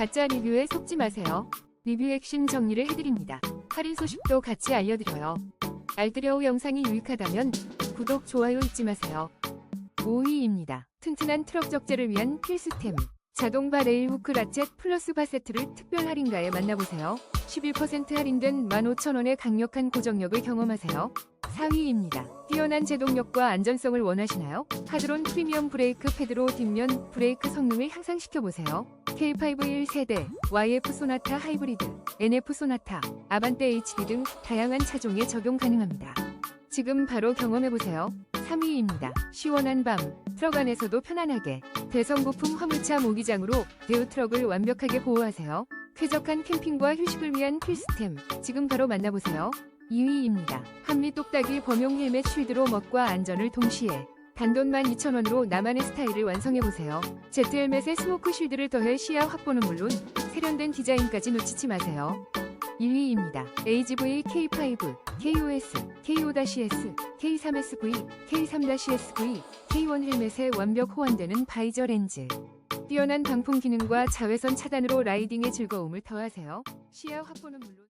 가짜 리뷰에 속지 마세요. 리뷰 핵심 정리를 해드립니다. 할인 소식도 같이 알려드려요. 알뜰여우 영상이 유익하다면 구독, 좋아요 잊지 마세요. 5위입니다. 튼튼한 트럭 적재를 위한 필수템. 자동바 레일 후크 라쳇 플러스 바 세트를 특별 할인가에 만나보세요. 11% 할인된 15,000원의 강력한 고정력을 경험하세요. 4위입니다. 뛰어난 제동력과 안전성을 원하시나요? 하드론 프리미엄 브레이크 패드로 뒷면 브레이크 성능을 향상시켜보세요. K5 1세대, YF 소나타 하이브리드, NF 소나타, 아반떼 HD 등 다양한 차종에 적용 가능합니다. 지금 바로 경험해보세요. 3위입니다. 시원한 밤, 트럭 안에서도 편안하게 대성 부품 화물차 모기장으로 대우 트럭을 완벽하게 보호하세요. 쾌적한 캠핑과 휴식을 위한 필수템, 지금 바로 만나보세요. 2위입니다. 한미 똑딱이 범용 헬멧 쉴드로 멋과 안전을 동시에 단돈 12,000원으로 나만의 스타일을 완성해보세요. 제트 헬멧에 스모크 쉴드를 더해 시야 확보는 물론 세련된 디자인까지 놓치지 마세요. 1위입니다. AGV K5, KOS, KO-S, K3SV, K3-SV, K1 헬멧에 완벽 호환되는 바이저 렌즈. 뛰어난 방풍 기능과 자외선 차단으로 라이딩의 즐거움을 더하세요. 시야 확보는 물론